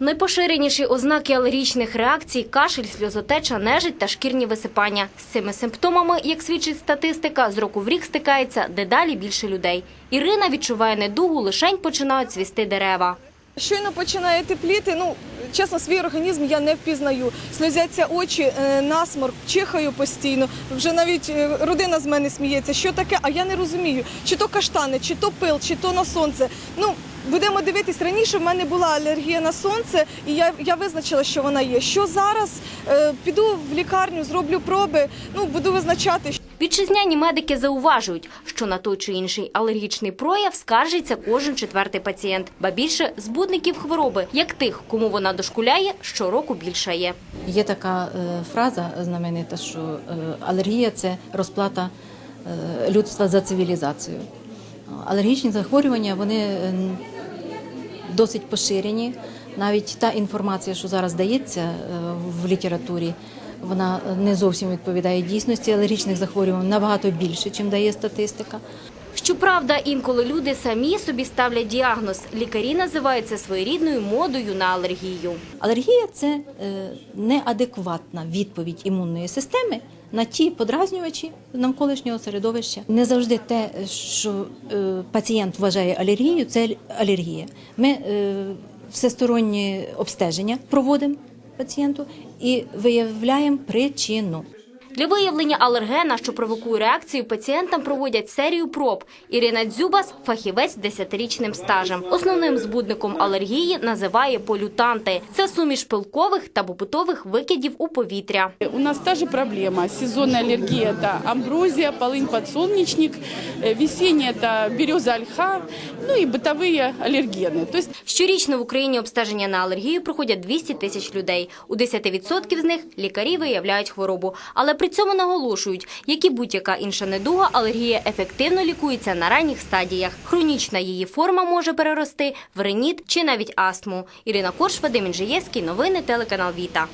Найпоширеніші ознаки алергічних реакцій – кашель, сльозотеча, нежить та шкірні висипання. З цими симптомами, як свідчить статистика, з року в рік стикається дедалі більше людей. Ірина відчуває недугу, лишень починають цвісти дерева. Щойно починає тепліти, ну чесно, свій організм я не впізнаю. Сльозяться очі, е, насморк, чихаю постійно. Вже навіть е, родина з мене сміється. Що таке? А я не розумію, чи то каштани, чи то пил, чи то на сонце. Ну будемо дивитись. Раніше в мене була алергія на сонце, і я, я визначила, що вона є. Що зараз Е, піду в лікарню, зроблю проби. Ну буду визначати. Вітчизняні медики зауважують, що на той чи інший алергічний прояв скаржиться кожен четвертий пацієнт. Ба більше збудників хвороби, як тих, кому вона дошкуляє, щороку більшає. Є така е, фраза знаменита, що е, алергія це розплата е, людства за цивілізацію. Алергічні захворювання вони досить поширені. Навіть та інформація, що зараз дається е, в літературі, вона не зовсім відповідає дійсності. Алергічних захворювань набагато більше, чим дає статистика. Щоправда, інколи люди самі собі ставлять діагноз. Лікарі називають це своєрідною модою на алергію. Алергія це е, неадекватна відповідь імунної системи на ті подразнювачі навколишнього середовища. Не завжди те, що е, пацієнт вважає алергією, це алергія. Ми е, всестороннє обстеження проводимо пацієнту і виявляємо причину. Для виявлення алергена, що провокує реакцію, пацієнтам проводять серію проб. Ірина Дзюбас – фахівець з 10-річним стажем. Основним збудником алергії називає полютанти. Це суміш пилкових та побутових викидів у повітря. У нас та же проблема. Сезонная аллергия – это амброзия, полынь, подсолнечник. Э, Весенняя – это береза ольха, ну и бытовые аллергены. То есть Щорічно в Україні обстеження на алергію проходять 200 тисяч людей. У 10% з них лікарі виявляють хворобу. Але при цьому наголошують, як і будь-яка інша недуга, алергія ефективно лікується на ранніх стадіях. Хронічна її форма може перерости в реніт чи навіть астму. Ірина Корш, Вадим Інжиєвський. Новини телеканал Віта.